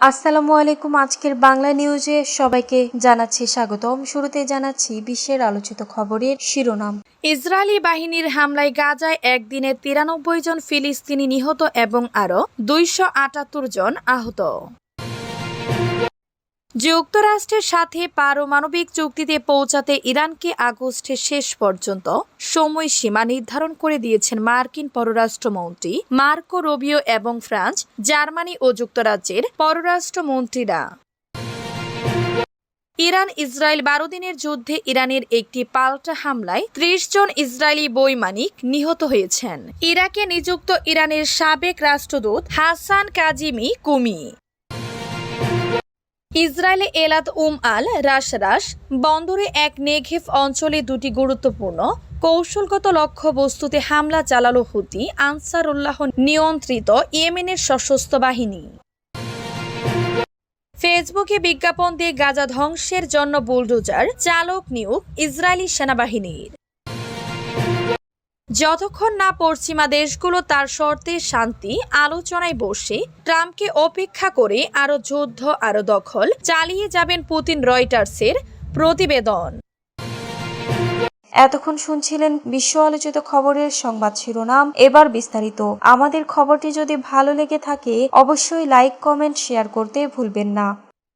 আসসালামু আলাইকুম। আজকের বাংলা নিউজে সবাইকে জানাচ্ছি স্বাগতম। শুরুতে জানাচ্ছি বিশ্বের আলোচিত খবরের শিরোনাম। ইসরায়েলি বাহিনীর হামলায় গাজায় একদিনে তিরানব্বই জন ফিলিস্তিনি নিহত এবং আরও দুইশো আটাত্তর জন আহত। যুক্তরাষ্ট্রের সাথে পারমাণবিক চুক্তিতে পৌঁছাতে ইরানকে আগস্টের শেষ পর্যন্ত সময়সীমা নির্ধারণ করে দিয়েছেন মার্কিন পররাষ্ট্রমন্ত্রী মার্কো রবিও এবং ফ্রান্স, জার্মানি ও যুক্তরাজ্যের পররাষ্ট্রমন্ত্রীরা। ইরান ইসরায়েল বারো দিনের যুদ্ধে ইরানের একটি পাল্টা হামলায় ত্রিশ জন ইসরায়েলি বৈমানিক নিহত হয়েছেন। ইরাকে নিযুক্ত ইরানের সাবেক রাষ্ট্রদূত হাসান কাজিমি কুমি। ইসরায়েলে এলাদ উম আল রাশরাস বন্দরে এক নেঘেফ অঞ্চলে দুটি গুরুত্বপূর্ণ কৌশলগত লক্ষ্য বস্তুতে হামলা চালালো হুতি আনসারুল্লাহ নিয়ন্ত্রিত ইয়েমেনের সশস্ত্র বাহিনী। ফেসবুকে বিজ্ঞাপন দিয়ে গাজা ধ্বংসের জন্য বুলডোজার চালক নিয়োগ ইসরায়েলি সেনাবাহিনীর। যতক্ষণ না পশ্চিমা দেশগুলো তার শর্তে শান্তি আলোচনায় বসে, ট্রাম্পকে অপেক্ষা করে আরও যুদ্ধ আরও দখল, চালিয়ে যাবেন পুতিন রয়টার্সের প্রতিবেদন। এতক্ষণ শুনছিলেন বিশ্ব আলোচিত খবরের সংবাদ শিরোনাম। এবার বিস্তারিত। আমাদের খবরটি যদি ভালো লেগে থাকে, অবশ্যই লাইক, কমেন্ট, শেয়ার করতে ভুলবেন না।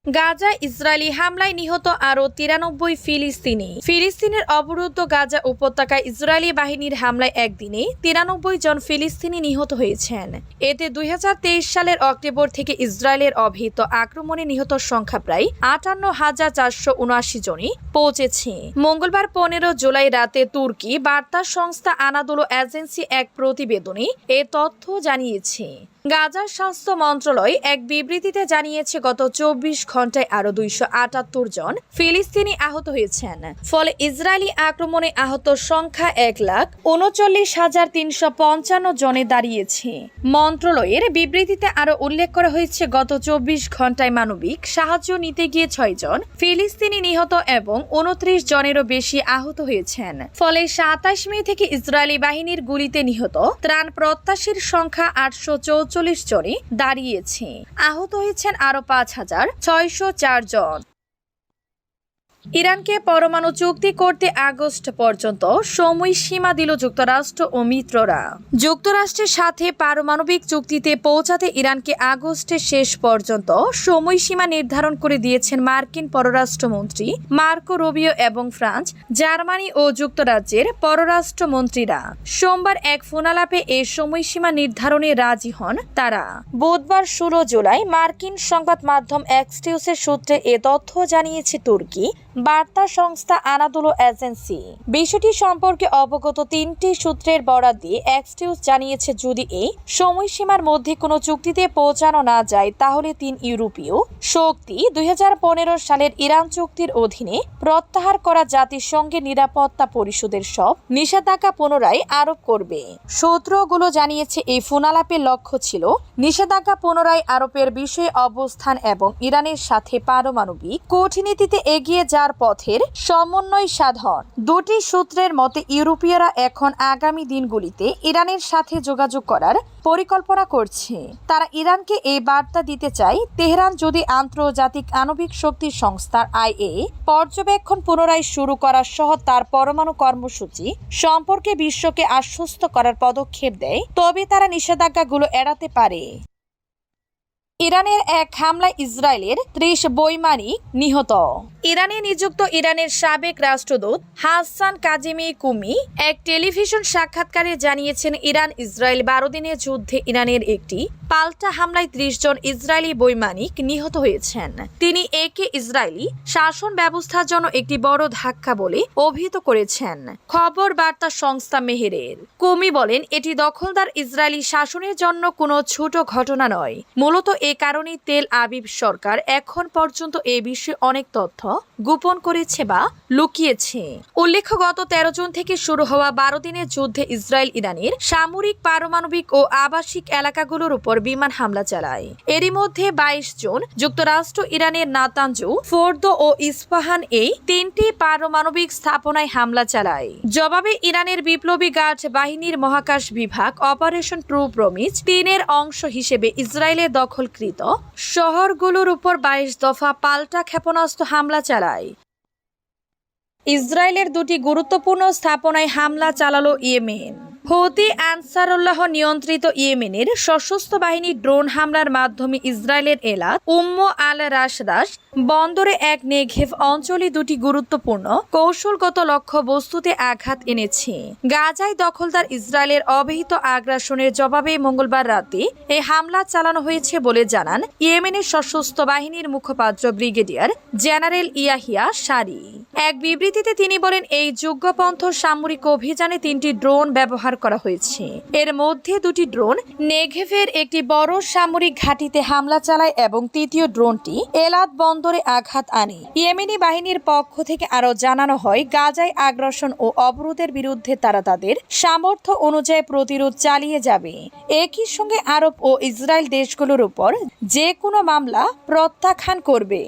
গাজা ইসরায়েলি হামলায় নিহত আরও তিরানব্বই ফিলিস্তিনি। ফিলিস্তিনের অবরুদ্ধ গাজা উপত্যকায় ইসরায়েলি বাহিনীর হামলায় একদিনে তিরানব্বই জন ফিলিস্তিনি নিহত হয়েছেন। এতে দুই হাজার তেইশ সালের অক্টোবর থেকে ইসরায়েলের অভিহিত আক্রমণে নিহত সংখ্যা প্রায় আটান্ন হাজার চারশো উনআশি জনে পৌঁছেছে। মঙ্গলবার পনেরো জুলাই রাতে তুর্কি বার্তা সংস্থা আনাদোলো এজেন্সি এক প্রতিবেদনে এ তথ্য জানিয়েছে। গাজার স্বাস্থ্য মন্ত্রণালয় এক বিবৃতিতে জানিয়েছে, গত চব্বিশ ঘন্টায় আরও দুইশো আটাত্তর জন ফিলিস্তিনি আহত হয়েছেন। ফলে ইসরায়েলি আক্রমণে আহত সংখ্যা এক লাখ উনচল্লিশ হাজার তিনশো পঞ্চান্ন জনে দাঁড়িয়েছে। মন্ত্রণালয়ের বিবৃতিতে আরও উল্লেখ করা হয়েছে, গত চব্বিশ ঘন্টায় মানবিক সাহায্য নিতে গিয়ে ছয় জন ফিলিস্তিনি নিহত এবং উনত্রিশ জনেরও বেশি আহত হয়েছেন। ফলে সাতাশ মে থেকে ইসরায়েলি বাহিনীর গুলিতে নিহত ত্রাণ প্রত্যাশীর সংখ্যা আটশো চৌচল্লিশ জনে দাঁড়িয়েছে। আহত হয়েছেন আরও পাঁচ হাজার ছয়শো চার জন। ইরানকে পরমাণু চুক্তি করতে আগস্ট পর্যন্ত সময়সীমা দিল যুক্তরাষ্ট্র ও মিত্ররা। যুক্তরাষ্ট্রের সাথে পারমাণবিক চুক্তিতে পৌঁছাতে ইরানকে আগস্টের শেষ পর্যন্ত সময়সীমা নির্ধারণ করে দিয়েছেন মার্কিন পররাষ্ট্রমন্ত্রী মার্কো রবিও এবং ফ্রান্স, জার্মানি ও যুক্তরাজ্যের পররাষ্ট্রমন্ত্রীরা। সোমবার এক ফোনালাপে এ সময়সীমা নির্ধারণে রাজি হন তারা। বুধবার ষোলো জুলাই মার্কিন সংবাদ মাধ্যম এক্সটিউসের সূত্রে এ তথ্য জানিয়েছে তুর্কি বার্তা সংস্থা আনাদুলো এজেন্সি। বিষয়টি সম্পর্কে অবগত তিনটি সূত্রের বরাদ দিয়ে এক্সটিউস জানিয়েছে, যদি এই সময়সীমার মধ্যে কোনো চুক্তিতে পৌঁছানো না যায়, তাহলে তিন ইউরোপীয় শক্তি দুই হাজার পনেরো সালের ইরান চুক্তির অধীনে প্রত্যাহার করা জাতিসংঘের নিরাপত্তা পরিষদের সব নিষেধাজ্ঞা পুনরায় আরোপ করবে। সূত্রগুলো জানিয়েছে, এই ফোনালাপের লক্ষ্য ছিল নিষেধাজ্ঞা পুনরায় আরোপের বিষয়ে অবস্থান এবং ইরানের সাথে পারমাণবিক কূটনীতিতে এগিয়ে যাওয়ার পথের সমন্বয় সাধন। দুটি সূত্রের মতে, ইউরোপীয়রা এখন আগামী দিনগুলিতে ইরানের সাথে যোগাযোগ করার পরিকল্পনা করছে। তারা ইরানকে এই বার্তা দিতে চায়, তেহরান যদি আন্তর্জাতিক আণবিক শক্তি সংস্থার আইএ পর্যবেক্ষণ পুনরায় শুরু করা সহ তার পরমাণু কর্মসূচি সম্পর্কে বিশ্বকে আশ্বস্ত করার পদক্ষেপ দেয়, তবে তারা নিষেধাজ্ঞাগুলো এড়াতে পারে। ইরানের এক হামলায় ইসরায়েলের ত্রিশ বৈমানিক নিহত। ইরানে নিযুক্ত ইরানের সাবেক রাষ্ট্রদূত হাসান কাজিমি কুমি এক টেলিভিশন সাক্ষাৎকারে জানিয়েছেন, ইরান ইসরায়েল বারো দিনের যুদ্ধে ইরানের একটি পাল্টা হামলায় ত্রিশ জন ইসরায়েলি বৈমানিক নিহত হয়েছেন। তিনি একে ইসরায়েলি শাসন ব্যবস্থার জন্য একটি বড় ধাক্কা বলে অভিহিত করেছেন। খবর বার্তা সংস্থা মেহেরের। কুমি বলেন, এটি দখলদার ইসরায়েলি শাসনের জন্য কোনো ছোট ঘটনা নয়। মূলত এ কারণেই তেল আবিব সরকার এখন পর্যন্ত এ বিষয়ে অনেক তথ্য গোপন করেছে বা লুকিয়েছে। উল্লেখ্য, গত তেরো জুন থেকে শুরু হওয়া বারো দিনের যুদ্ধে ইসরায়েল ইরানের সামরিক, পারমাণবিক ও আবাসিক এলাকাগুলোর উপর বিমান হামলা চালায়। এরই মধ্যে বাইশ জুন যুক্তরাষ্ট্র ইরানের নাতাঞ্জু ফোর্দ ও ইস্পাহান এই তিনটি পারমাণবিক স্থাপনায় হামলা চালায়। জবাবে ইরানের বিপ্লবী গার্ড বাহিনীর মহাকাশ বিভাগ অপারেশন ট্রু প্রমিজ তিনের অংশ হিসেবে ইসরায়েলের দখলকৃত শহরগুলোর উপর বাইশ দফা পাল্টা ক্ষেপণাস্ত্র হামলা চালায়। ইসরায়েলের দুটি গুরুত্বপূর্ণ স্থাপনায় হামলা চালালো ইয়েমেন। হৌতি আনসারুল্লাহ নিয়ন্ত্রিত ইয়েমেনের সশস্ত্র বাহিনী ড্রোন হামলার মাধ্যমে ইসরায়েলের এলাক উম্ম আল রাশদাস বন্দরে এক নেঘেভ অঞ্চলে দুটি গুরুত্বপূর্ণ কৌশলগত লক্ষ্য বস্তুতে আঘাত এনেছে। গাজায় দখলদার ইসরায়েলের অবহিত আগ্রাসনের জবাবে মঙ্গলবার রাতে এই হামলা চালানো হয়েছে বলে জানান ইয়েমেনের সশস্ত্র বাহিনীর মুখপাত্র ব্রিগেডিয়ার জেনারেল ইয়াহিয়া সারি। এক বিবৃতিতে তিনি বলেন, এই যুগপন্থ সামরিক অভিযানে তিনটি ড্রোন ব্যবহার করা হয়েছে। এর মধ্যে দুটি ড্রোন, নেঘেভের একটি বড় সামরিক ঘাঁটিতে হামলা চালায় এবং তৃতীয় ড্রোনটি এলাদ বন্দরে আঘাত আনে। ইয়েমেনি বাহিনীর পক্ষ থেকে আরও জানানো হয়, গাজায় আগ্রাসন ও অবরোধের বিরুদ্ধে তারা তাদের সামর্থ্য অনুযায়ী প্রতিরোধ চালিয়ে যাবে। একই সঙ্গে আরব ও ইসরায়েল দেশগুলোর উপর যে কোনো মামলা প্রত্যাখ্যান করবে।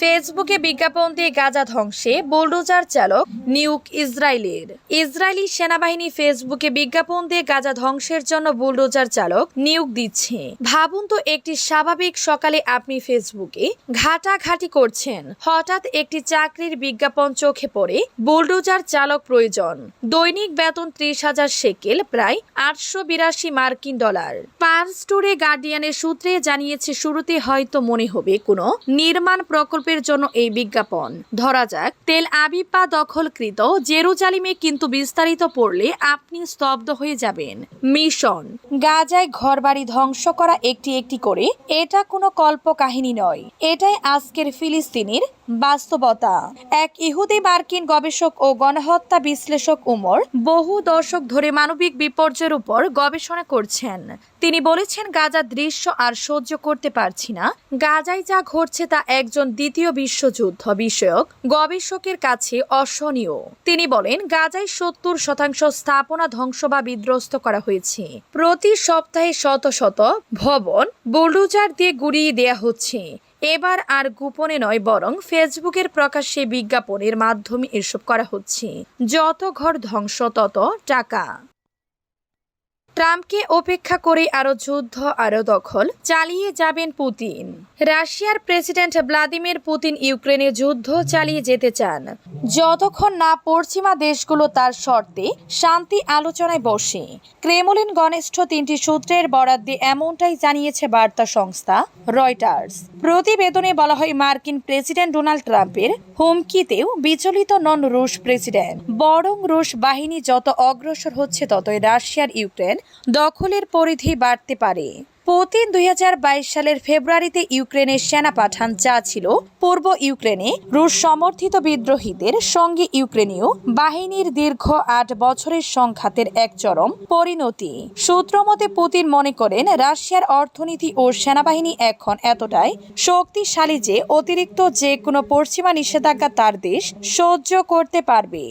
ফেসবুকে বিজ্ঞাপন দিয়ে গাজা ধ্বংসে বুলডোজার চালক নিউক ইসরায়েলের। ইসরায়েলি সেনাবাহিনী ফেসবুকে বিজ্ঞাপন দিয়ে গাজা ধ্বংসের জন্য বুলডোজার চালক নিয়োগ দিচ্ছে। ভাবুন তো একটি স্বাভাবিক সকালে আপনি ফেসবুকে ঘাটাঘাটি করছেন। হঠাৎ একটি চাকরির বিজ্ঞাপন চোখে পড়ে বুলডোজার চালক প্রয়োজন। দৈনিক বেতন ত্রিশ হাজার সেকেল, প্রায় আটশো বিরাশি মার্কিন ডলার। পার স্টোরে গার্ডিয়ানের সূত্রে জানিয়েছে, শুরুতে হয়তো মনে হবে কোনো নির্মাণ প্রকল্পের জন্য এই বিজ্ঞাপন। ধরা যাক, তেল আবিপা দখলকৃত জেরুজালিমে কিন্তু বিস্তারিত পড়লে আপনি স্তব্ধ হয়ে যাবেন। মিশন, গাজায় ঘরবাড়ি ধ্বংস করা একটি একটি করে, এটা কোনো কল্প কাহিনী নয়। এটাই আজকের ফিলিস্তিনির বাস্তবতা। এক ইহুদি মার্কিন গবেষক ও গণহত্যা বিশ্লেষক উমর বহু দশক ধরে মানবিক বিপর্যয়ের উপর গবেষণা করছেন। তিনি বলেছেন, গাজা দৃশ্য আর সহ্য করতে পারছি না। গাজায় যা ঘটছে তা একজন দ্বিতীয় বিশ্বযুদ্ধ বিষয়ক গবেষকের কাছে অসহনীয়। তিনি বলেন, গাজায় সত্তর শতাংশ স্থাপনা ধ্বংস বা বিধ্বস্ত করা হয়েছে। প্রতি সপ্তাহে শত শত ভবন বুলডোজার দিয়ে গুড়িয়ে দেয়া হচ্ছে। এবার আর গোপনে নয়, বরং ফেসবুকের প্রকাশ্যে বিজ্ঞাপনের মাধ্যমে এসব করা হচ্ছে। যত ঘর ধ্বংস, তত টাকা। ট্রাম্পকে উপেক্ষা করে আরও যুদ্ধ, আরও দখল। চালিয়ে যাবেন পুতিন। রাশিয়ার প্রেসিডেন্ট ভ্লাদিমির পুতিন ইউক্রেনে যুদ্ধ চালিয়ে যেতে চান। যতক্ষণ না পশ্চিমা দেশগুলো তার শর্তে শান্তি আলোচনায় বসে। ক্রেমলিন ঘনিষ্ঠ তিনটি সূত্রের বরাদ দিয়ে এমনটাই জানিয়েছে বার্তা সংস্থা রয়টার্স। প্রতিবেদনে বলা হয়, মার্কিন প্রেসিডেন্ট ডোনাল্ড ট্রাম্পের হুমকিতেও বিচলিত নন রুশ প্রেসিডেন্ট। বরং রুশ বাহিনী যত অগ্রসর হচ্ছে, ততই রাশিয়ার ইউক্রেন দখলের পরিধি বাড়তে পারে। পুতিন দুই হাজার বাইশ সালের ফেব্রুয়ারিতে ইউক্রেনের সেনা পাঠান যা ছিল পূর্ব ইউক্রেনে রুশ সমর্থিত বিদ্রোহীদের সঙ্গে ইউক্রেনীয় বাহিনীর দীর্ঘ আট বছরের সংঘাতের এক চরম পরিণতি। সূত্রমতে পুতিন মনে করেন, রাশিয়ার অর্থনীতি ও সেনাবাহিনী এখন এতটাই শক্তিশালী যে অতিরিক্ত যে কোনো পশ্চিমা নিষেধাজ্ঞা তার দেশ সহ্য করতে পারবে।